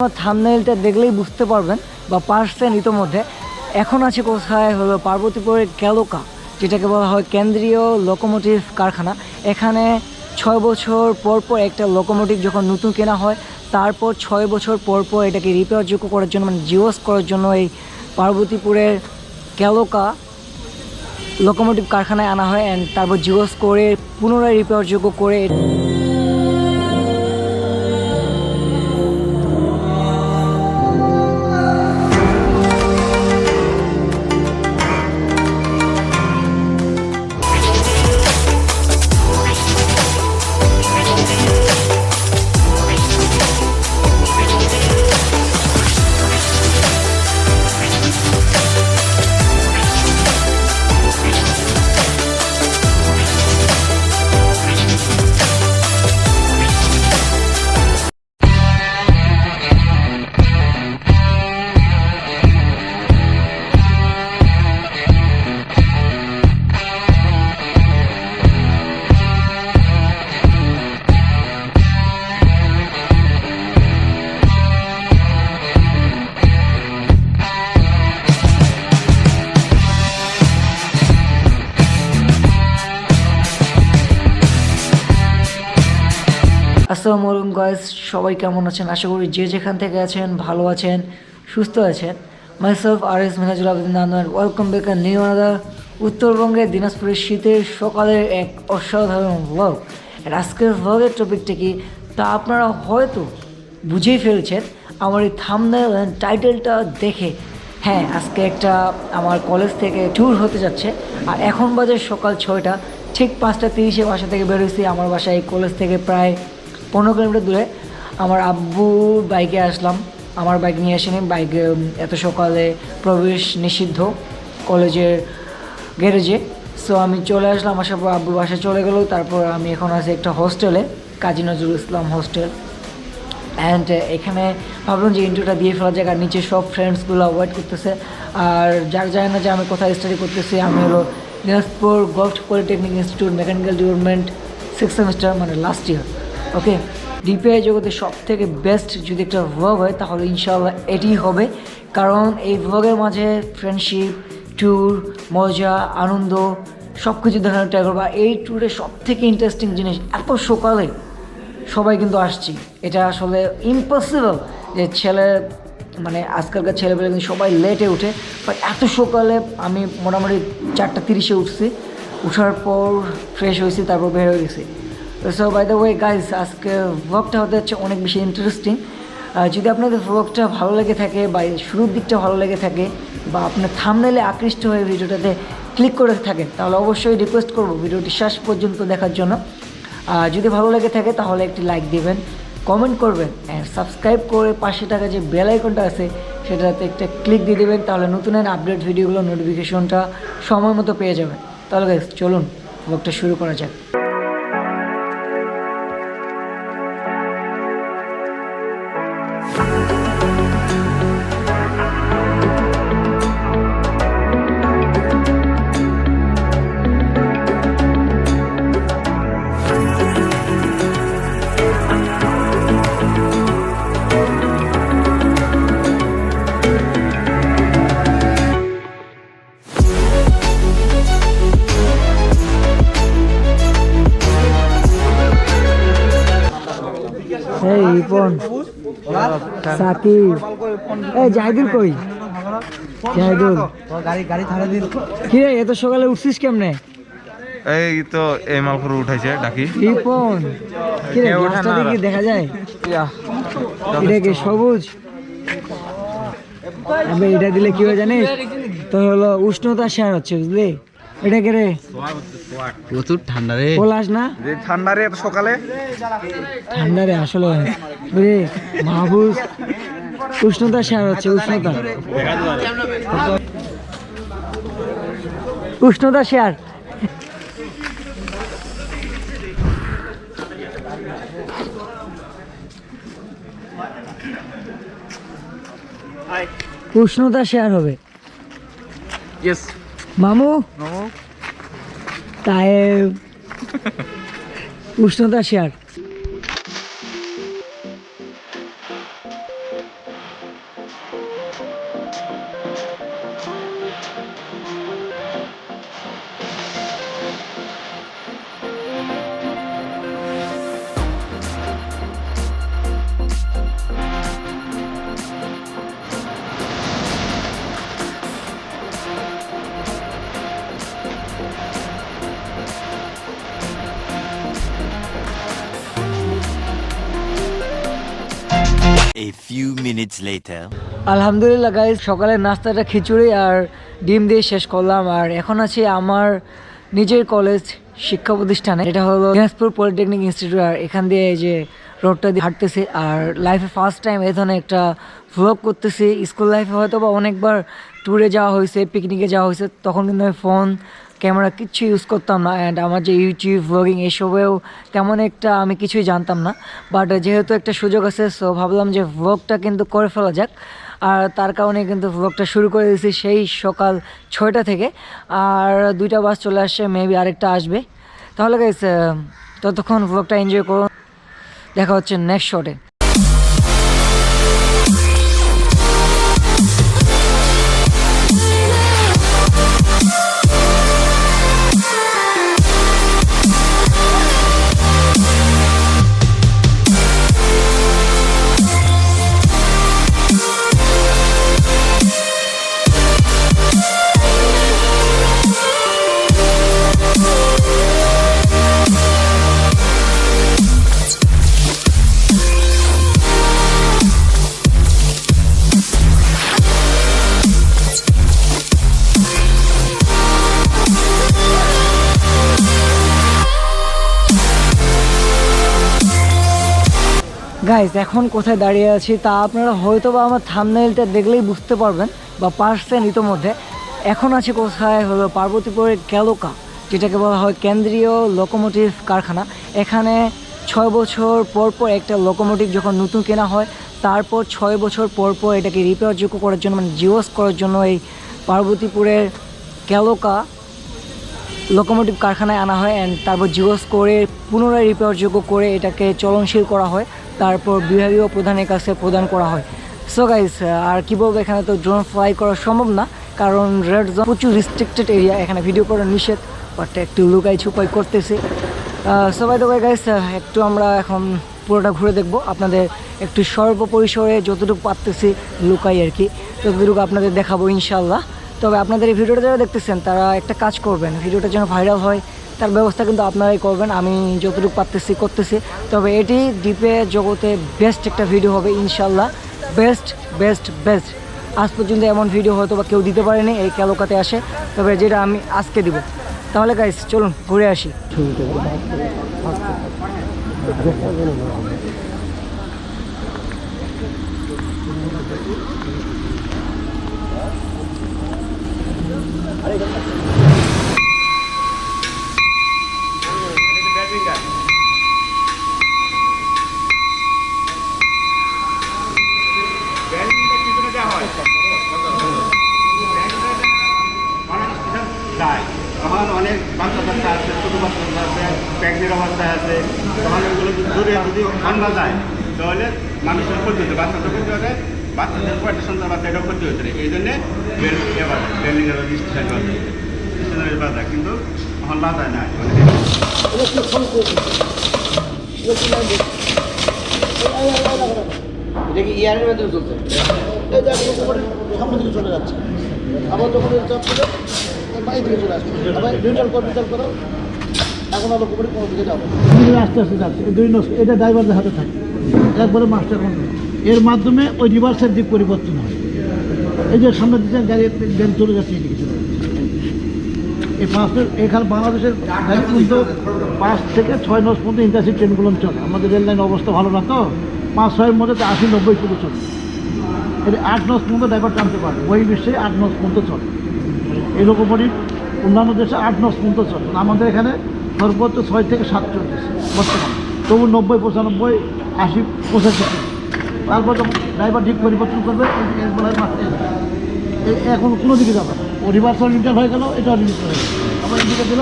আমার থামনেলটা দেখলেই বুঝতে পারবেন, বা পারছেন ইতোমধ্যে। এখন আছে কোথায় হলো পার্বতীপুরের ক্যালোকা যেটাকে বলা হয় কেন্দ্রীয় লোকোমোটিভ কারখানা। এখানে ছয় বছর পর পর একটা লোকোমোটিভ যখন নতুন কেনা হয়, তারপর ছয় বছর পর পর এটাকে রিপেয়ারযোগ্য করার জন্য মানে জিওস করার জন্য এই পার্বতীপুরের ক্যালোকা লোকোমোটিভ কারখানায় আনা হয় অ্যান্ড তারপর জিওস করে পুনরায় রিপেয়ারযোগ্য করে গাইস সবাই কেমন আছেন? আশা করি যে যেখান থেকে আছেন, ভালো আছেন, সুস্থ আছেন। Myself R S Menajul Abedin Anwar welcome back new another উত্তরবঙ্গের দিনাজপুরের শীতের সকালের এক অসাধারণ ব্লগ আর আজকের ব্লগের টপিকটা কি? তা আপনারা হয়তো বুঝেই ফেলছেন, আমার এই থামনেল টাইটেলটা দেখে। হ্যাঁ আজকে একটা আমার কলেজ থেকে ট্যুর হতে যাচ্ছে, আর এখন বাজে সকাল ছয়টা, ঠিক পাঁচটা তিরিশে বাসা থেকে বেরোইছি আমার বাসায় কলেজ থেকে প্রায় পনেরো কিলোমিটার দূরে আমার আব্বু বাইকে আসলাম। আমার বাইক নিয়ে আসেনি, বাইকে এত সকালে প্রবেশ নিষিদ্ধ কলেজের গ্যারেজে। সো আমি চলে আসলাম, আসার পর আব্বু বাসায় চলে গেলো। তারপর আমি এখন আছি একটা হোস্টেলে, কাজী নজরুল ইসলাম হোস্টেল। অ্যান্ড এখানে ভাবলাম যে ইন্টারভিউটা দিয়ে ফেলা যাক, আর নিচে সব ফ্রেন্ডসগুলো ওয়েট করতেছে। আর যার জানে না যে আমি কোথায় স্টাডি করতেছি, আমি হলো Dinajpur golf polytechnic institute mechanical department six semester মানে লাস্ট ইয়ার ওকে ডিপিআই জগতে সব থেকে বেস্ট যদি একটা ভ্লগ হয়, তাহলে ইনশাল্লাহ এটি হবে। কারণ এই ভ্লগের মাঝে ফ্রেন্ডশিপ ট্যুর মজা, আনন্দ সব কিছু দেখানোর ট্রাই করব। এই ট্যুরে সব থেকে ইন্টারেস্টিং জিনিস, এত সকালে সবাই কিন্তু আসছি। এটা আসলে ইম্পসিবল যে ছেলে মানে আজকালকার ছেলেপেলে কিন্তু সবাই লেটে উঠে। বাট এত সকালে আমি মোটামুটি চারটা তিরিশে উঠছি। উঠার পর ফ্রেশ হয়েছি, তারপর বের হয়ে গেছি। So by the way guys আজকে ব্লগটা হতে হচ্ছে অনেক বেশি ইন্টারেস্টিং যদি আপনাদের ব্লগটা ভালো লেগে থাকে বা শুরুর দিকটা ভালো লেগে থাকে বা আপনার থামনেলে আকৃষ্ট হয়ে ভিডিওটাতে ক্লিক করে থাকেন তাহলে অবশ্যই রিকোয়েস্ট করব ভিডিওটি শেষ পর্যন্ত দেখার জন্য। যদি ভালো লেগে থাকে, তাহলে একটি লাইক দিবেন কমেন্ট করবেন অ্যান্ড সাবস্ক্রাইব করে পাশে টাকা যে বেল আইকনটা আছে, সেটাতে একটা ক্লিক দিয়ে দেবেন, তাহলে নতুন আপডেট ভিডিওগুলো নোটিফিকেশনটা সময় মতো পেয়ে যাবেন। তাহলে চলুন ব্লগটা শুরু করা যাক। সাকিব। এই জাহিদুল কই? জাহিদুল। গাড়ি গাড়ি ছাড়া দিন কি রে এত সকালে উঠছিস কেমনে? এই তো এই মালপুর উঠাইছে ডাকি। রিপন। কি রে না? দেখি যায়? এটা কি সবুজ? আবে এটা দিলে কি হয় জানিস? তো হলো উষ্ণতা শেয়ার হচ্ছে বুঝলি? এটা কে রে? প্রচুর ঠান্ডা রে। পলাশ না। যে ঠান্ডা রে এত সকালে? ঠান্ডা রে আসলে। বুঝলি মাহবুজ উষ্ণতা শেয়ার হচ্ছে উষ্ণতা। উষ্ণতা শেয়ার। উষ্ণতা শেয়ার হবে। ইয়েস মামু? তাই উষ্ণতা share A few minutes later. আলহামদুলিল্লাহ গাইজ সকালের নাস্তাটা খিচুড়ি আর ডিম দিয়ে শেষ করলাম। আর এখন আছি আমার নিজের কলেজ শিক্ষা প্রতিষ্ঠানে। এটা হলো দিনাজপুর পলিটেকনিক ইনস্টিটিউট আর এখান দিয়ে এই যে রোডটা দিয়ে হাঁটতেছি। আর লাইফে ফার্স্ট টাইম এই ধরনের একটা ভ্লগ করতেছি। স্কুল লাইফে হয়তো বা অনেকবার ট্যুরে যাওয়া হয়েছে পিকনিকে যাওয়া হয়েছে। তখন কিন্তু আমি ফোন ক্যামেরা কিচ্ছু ইউজ করতাম না অ্যান্ড আমার যে ইউটিউব ব্লগিং এসবেও তেমন একটা আমি কিছুই জানতাম না। বাট যেহেতু একটা সুযোগ আছে সো ভাবলাম যে ভ্লগটা কিন্তু করে ফেলা যাক। আর তার কারণে কিন্তু ভ্লগটা শুরু করে দিয়েছি সেই সকাল ছয়টা থেকে। আর দুইটা বাস চলে আসছে মেবি আরেকটা আসবে। তাহলে গাইস ততক্ষণ ভ্লগটা এনজয় করুন। দেখা হচ্ছে নেক্সট শটে গাইজ এখন কোথায় দাঁড়িয়ে আছি তা আপনারা হয়তো বা আমার থামনেলটা দেখলেই বুঝতে পারবেন, বা পারছেন ইতোমধ্যে। এখন আছে কোথায় হলো পার্বতীপুরের ক্যালোকা যেটাকে বলা হয় কেন্দ্রীয় লোকোমোটিভ কারখানা। এখানে ছয় বছর পর পর একটা লোকোমোটিভ যখন নতুন কেনা হয়, তারপর ছয় বছর পর পর এটাকে রিপেয়ারযোগ্য করার জন্য মানে জিওস করার জন্য এই পার্বতীপুরের ক্যালোকা লোকোমোটিভ কারখানায় আনা হয় অ্যান্ড তারপর জিওস করে পুনরায় রিপেয়ারযোগ্য করে এটাকে চলনশীল করা হয়। তারপর বিভাগীয় প্রধানের কাছে প্রদান করা হয়। সো গাইস আর কী বলব, এখানে তো ড্রোন ফ্লাই করা সম্ভব না, কারণ রেড জোন প্রচুর রিস্ট্রিক্টেড এরিয়া এখানে ভিডিও করা নিষেধ বাট একটু লুকাই ছুপাই করতেছি। সবাই তো গাইস একটু আমরা এখন পুরোটা ঘুরে দেখব, আপনাদের একটু স্বল্প পরিসরে যতটুকু পারতেছি লুকাই আর কি, ততটুকু আপনাদের দেখাবো ইনশাল্লাহ তবে আপনাদের এই ভিডিওটা যারা দেখতেছেন, তারা একটা কাজ করবেন ভিডিওটা যেন ভাইরাল হয় তার ব্যবস্থা কিন্তু আপনারাই করবেন, আমি যতটুকু পারতেছি করতেছি। তবে এটি দ্বীপে জগতে বেস্ট একটা ভিডিও হবে, ইনশাল্লাহ। বেস্ট বেস্ট বেস্ট আজ পর্যন্ত এমন ভিডিও হয়তো বা কেউ দিতে পারেনি, এই ক্যালোকাতে আসে। তবে যেটা আমি আজকে দিব। তাহলে গাইস চলুন, ঘুরে আসি। যায় প্রেগনেন্ট অবস্থায় আছে তখন ওইগুলো দূরে যদি ঠান্ডা যায় তাহলে মানুষের ক্ষতি হচ্ছে বাচ্চাদের ক্ষতি হবে বাচ্চাদের কয়েকটা সন্তান বাচ্চা এটাও ক্ষতি হচ্ছে এই জন্যে বেল্ডিংয়ের স্টেশন বাজায় স্টেশনের বাজায় কিন্তু এখন বাজায় না এটা কি ইয়ারের মাধ্যমে চলছে চলে যাচ্ছে। আবার যখন এটা চাপ বাড়ি দিকে চলে আসছে আবার নিউট্রাল করো নিউট্রাল করো। এখন আস্তে আস্তে যাচ্ছে। দুই নস এটা ড্রাইভারদের হাতে থাকে। একবারে মাস্টার কন্ট্রোল এর মাধ্যমে ওই রিভার্সের দিক পরিবর্তন হয়। এই যে সামনে দিকে গাড়ি চলে যাচ্ছে এই পাঁচের এখানে বাংলাদেশের গাড়ি পাঁচ থেকে ছয় নস পর্যন্ত ইন্টারসিটি ট্রেনগুলো চলে। আমাদের রেল লাইন অবস্থা ভালো না তো। পাঁচ, ছয়ের মধ্যে তো আশি, নব্বই কিলো চলে। এটা আট নস পর্যন্ত ড্রাইভার টানতে পারে। ওই বিশ্বে আট, নশ পর্যন্ত চলে। লোকোমোটিভ অন্যান্য দেশে আট, নশ পর্যন্ত চলে। আমাদের এখানে সর্বোচ্চ ছয় থেকে সাত চলতেছে বর্তমানে। তবু নব্বই, পঁচানব্বই, আশি, পঁচাশি। তারপর যখন ড্রাইভার ঠিক পরিবর্তন করবে এখন কোনো দিকে যাবে। ও রিভার্সাল ইন্টার হয়ে গেল, এটা রিলিজ হয়ে গেল। আবার এদিকে দিল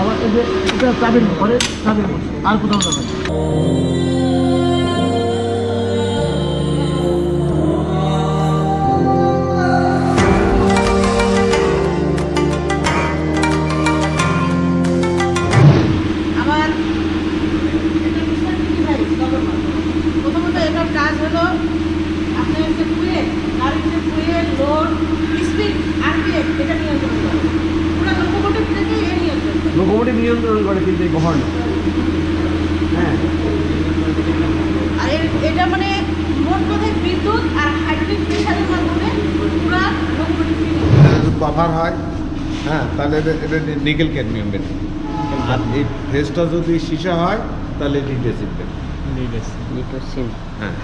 আবার এই যে, এটা চাবির ঘরে, চাবির আর কোথাও যাবে যে ফুয়েল গাড়ির যে ফুয়েল লোড স্পিড আরপিএম এটা নিয়ন্ত্রণ করে। পুরো লোকোমোটিভ থেকে এ নিয়ন্ত্রণ করে। লোকোমোটিভ নিয়ন্ত্রণ করে কিন্তু এই গভর্নর হ্যাঁ। এটা মানে মোট কথায় বিদ্যুৎ আর হাইড্রোলিক প্রেশারের মাধ্যমে পুরা লোকোমোটিভ কভার হয় হ্যাঁ তাহলে এটা এটা নিকেল ক্যাডমিয়াম ব্যাটারি আর এই ফেসটা যদি সীসা হয় তাহলে লিডেসিন ব্যাটারি হ্যাঁ।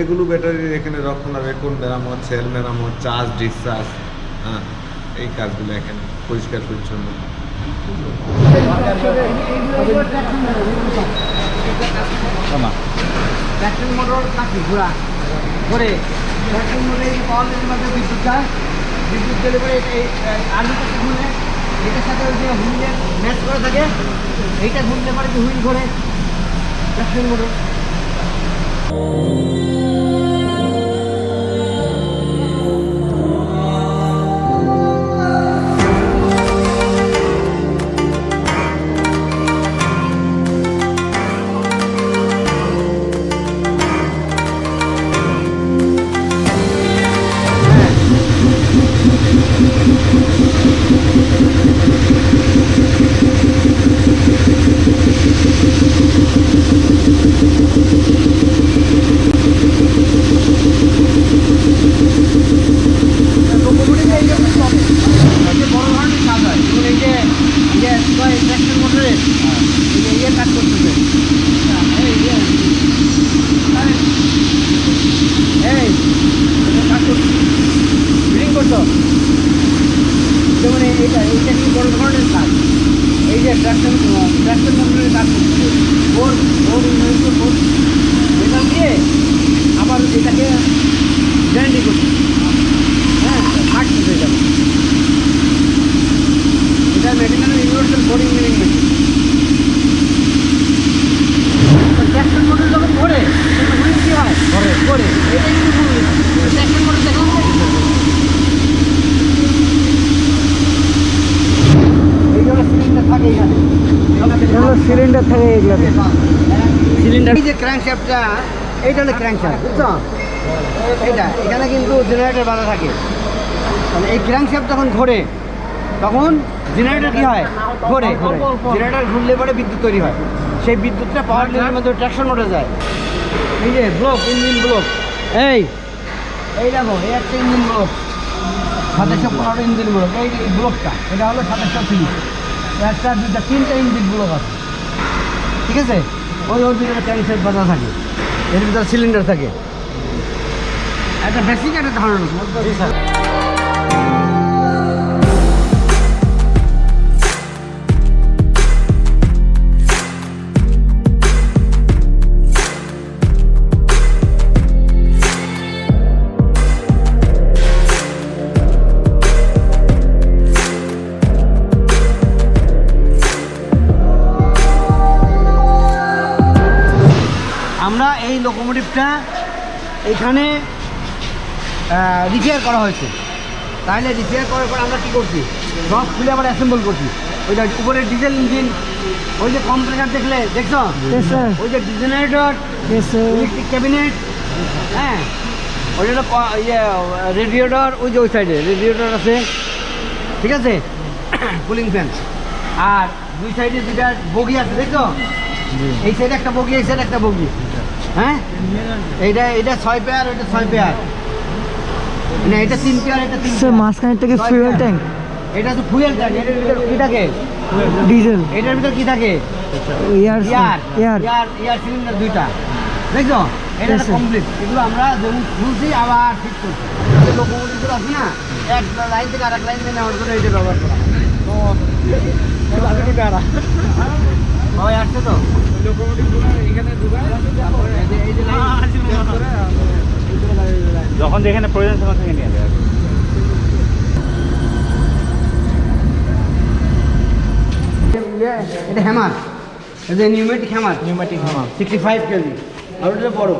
এগুলো ব্যাটারির এখানে রক্ষণাবেক্ষণ মেরামত সেল মেরামত চার্জ ডিসচার্জ হ্যাঁ এই কাজগুলো এখানে পরিষ্কার পরিচ্ছন্ন। মোটর কাটি ঘোরা। মোটরে মধ্যে বিদ্যুৎ যায়। বিদ্যুৎ গেলে পরে এই আলুটা ঘুরলে এটার সাথে ওই যে হুইলের ম্যাচ করা থাকে এইটা ঘুরলে পরে হুইল ঘোরে। ট্রাক্টর মোটর যেমন এই- এইটা কি বড় ধরনের কাজ। এই যে ট্রাক্টর ট্রাক্টর মোটরের কাজ করছে ওর ওর ওর এটা দিয়ে আবার এটাকে গ্যারান্টি করছে হ্যাঁ কাটতেছে এটা এটা medical universal boring milling machine. Tractor motor যখন ঘোরে কি হয়? ঘরে ঘোরে এটা কিন্তু ট্রাক্টর মোটর জন্য সিলিন্ডার থাকে এখানে। সিলিন্ডার থাকে এগুলোতে। সিলিন্ডার এই যে ক্র্যাঙ্কশ্যাফটটা এইটা হলো ক্র্যাঙ্কশ্যাফট বুঝছ? এইটা এখানে কিন্তু জেনারেটর বাঁধা থাকে। মানে এই ক্র্যাঙ্কশ্যাফট যখন ঘোরে তখন জেনারেটর কি হয়? ঘোরে জেনারেটর ঘুরলে পরে বিদ্যুৎ তৈরি হয়। সেই বিদ্যুৎটা পাওয়ার প্ল্যান্টের মধ্যে ট্রাকশন মোটর যায়। এই যে ব্লক ইঞ্জিন ব্লক। এই এই দেখো এই একটা ইঞ্জিন ব্লক। সাতাশশো পনেরো ইঞ্জিন ব্লক। এই এই ব্লকটা এটা হলো সাতাশশো তিরিশ একটা দুইটা, তিনটা ইঞ্জিন ব্লক আছে। ঠিক আছে? ওই ওর ভিতরে সাইড বাজা থাকে। এর ভিতরে সিলিন্ডার থাকে। একটা বেসিক একটা ধারণা লোকোমোটিভটা এখানে রিপেয়ার করা হয়েছে। তাহলে রিপেয়ার করার পর আমরা কী করছি? সব খুলে আবার অ্যাসেম্বল করছি। ওইটা উপরে ডিজেল ইঞ্জিন ওই যে কম্প্রেসার দেখলে দেখছ? ওই যে জেনারেটর ইলেকট্রিক ক্যাবিনেট হ্যাঁ? ওই জন্য ইয়ে রেডিয়েটর ওই যে ওই সাইডে রেডিয়েটর আছে। ঠিক আছে? কুলিং ফ্যান আর দুই সাইডে দুইটা বগি আছে দেখছ? এই সাইডে একটা বগি এই সাইডে একটা বগি। হ্যাঁ? এইটা এটা ছয় পেয়ার ওইটা ছয় পেয়ার না এটা তিন পেয়ার এটা তিন স্যার থেকে ফুয়েল ট্যাঙ্ক এটা তো ফুয়েল ট্যাঙ্ক এটার ভিতরে কি থাকে? ডিজেল এটার ভিতরে কি থাকে? এয়ার ইয়ার এয়ার সিলিন্ডার দুইটা। দেখছ? এটা কমপ্লিট এগুলো আমরা যেমন খুলছি আবার ঠিক করছি। আছে না এক লাইন থেকে আরেক লাইন দিয়ে নেওয়ার জন্য এটা ব্যবহার করা তো হয় আসছে তো। যখন যেখানে প্রয়োজন তখন থেকে নিয়ে যাবে এটা হ্যামার। এটা pneumatic hammer. Pneumatic hammer. Sixty five KG. আর ওটা বড়।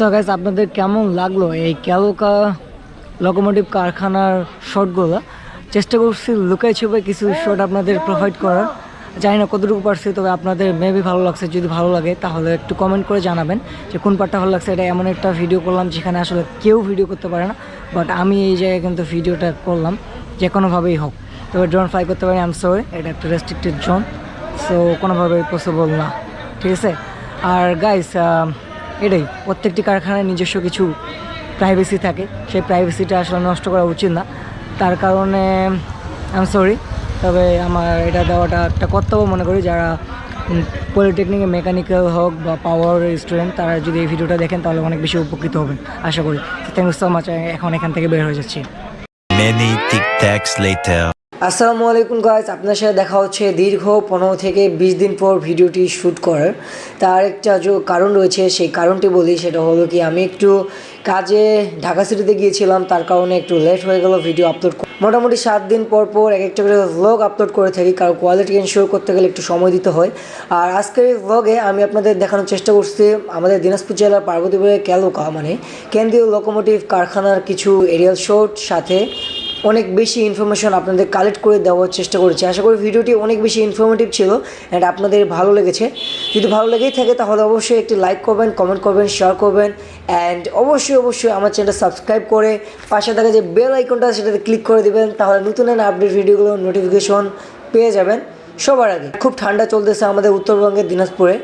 সো গাইস আপনাদের কেমন লাগল এই ক্যালোকা লোকোমোটিভ কারখানার শটগুলো চেষ্টা করছি লুকাই ছুপে কিছু শট আপনাদের প্রোভাইড করার। জানি না কতটুকু পারছি, তবে আপনাদের মেবি ভালো লাগছে। যদি ভালো লাগে, তাহলে একটু কমেন্ট করে জানাবেন যে কোন পার্টটা ভালো লাগছে। এটা এমন একটা ভিডিও করলাম যেখানে আসলে কেউ ভিডিও করতে পারে না বাট আমি এই জায়গায় কিন্তু ভিডিওটা করলাম, যে কোনোভাবেই হোক। তবে ড্রোন ফ্লাই করতে পারি আম সরি এটা একটা রেস্ট্রিক্টেড জোন সো কোনোভাবেই পসিবল না। ঠিক আছে? আর গাইস এটাই, প্রত্যেকটি কারখানায় নিজস্ব কিছু প্রাইভেসি থাকে। সেই প্রাইভেসিটা আসলে নষ্ট করা উচিত না। তার কারণে আম সরি তবে আমার এটা দেওয়াটা একটা কর্তব্য মনে করি। যারা পলিটেকনিকে মেকানিক্যাল হোক বা পাওয়ার স্টুডেন্ট তারা যদি এই ভিডিওটা দেখেন, তাহলে অনেক বেশি উপকৃত হবেন, আশা করি। থ্যাংক ইউ সো মাচ এখন এখান থেকে বের হয়ে যাচ্ছি। আসসালামু আলাইকুম গাইজ আপনার সাথে দেখা হচ্ছে দীর্ঘ পনেরো থেকে বিশ দিন পর ভিডিওটি শ্যুট করার। তার একটা যে কারণ রয়েছে, সেই কারণটি বলি, সেটা হলো কি, আমি একটু কাজে ঢাকা সিটিতে গিয়েছিলাম, তার কারণে একটু লেট হয়ে গেল ভিডিও আপলোড মোটামুটি সাত দিন পর পর এক একটা করে ভ্লগ আপলোড করে থাকি, কারণ কোয়ালিটি এনশিওর করতে গেলে একটু সময় দিতে হয়। আর আজকের এই ভ্লগে আমি আপনাদের দেখানোর চেষ্টা করছি, আমাদের দিনাজপুর জেলার পার্বতীপুরের ক্যালোকা মানে কেন্দ্রীয় লোকোমোটিভ কারখানার কিছু এরিয়াল শোট সাথে অনেক বেশি ইনফরমেশন আপনাদের কালেক্ট করে দেওয়ার চেষ্টা করেছি। আশা করি ভিডিওটি অনেক বেশি ইনফরমেটিভ ছিল অ্যান্ড আপনাদের ভালো লেগেছে। যদি ভালো লেগেই থাকে তাহলে অবশ্যই একটি লাইক করবেন কমেন্ট করবেন শেয়ার করবেন অ্যান্ড অবশ্যই অবশ্যই আমার চ্যানেলটা সাবস্ক্রাইব করে পাশে থাকা যে বেল আইকনটা সেটাতে ক্লিক করে দিবেন, তাহলে নতুন আপডেট ভিডিওগুলো নোটিফিকেশন পেয়ে যাবেন সবার আগে। খুব ঠান্ডা চলতেছে আমাদের উত্তরবঙ্গের দিনাজপুরে।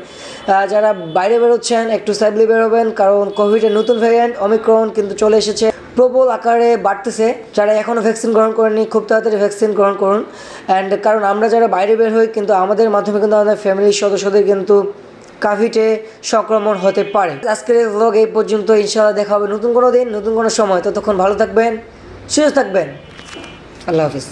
যারা বাইরে বেরোচ্ছেন, একটু সাইডলি বেরোবেন, কারণ কোভিডের নতুন ভ্যারিয়েন্ট অমিক্রন কিন্তু চলে এসেছে। প্রবল আকারে বাড়তেছে। যারা এখনও ভ্যাকসিন গ্রহণ করেনি খুব তাড়াতাড়ি ভ্যাকসিন গ্রহণ করুন। অ্যান্ড কারণ আমরা যারা বাইরে বের হই, কিন্তু আমাদের মাধ্যমে কিন্তু আমাদের ফ্যামিলির সদস্যদের কিন্তু কাভিটে সংক্রমণ হতে পারে। আজকের ব্লগ এই পর্যন্ত, ইনশাআল্লাহ দেখা হবে নতুন কোনো দিন, নতুন কোনো সময়। ততক্ষণ ভালো থাকবেন, সুস্থ থাকবেন। আল্লাহ হাফিজ।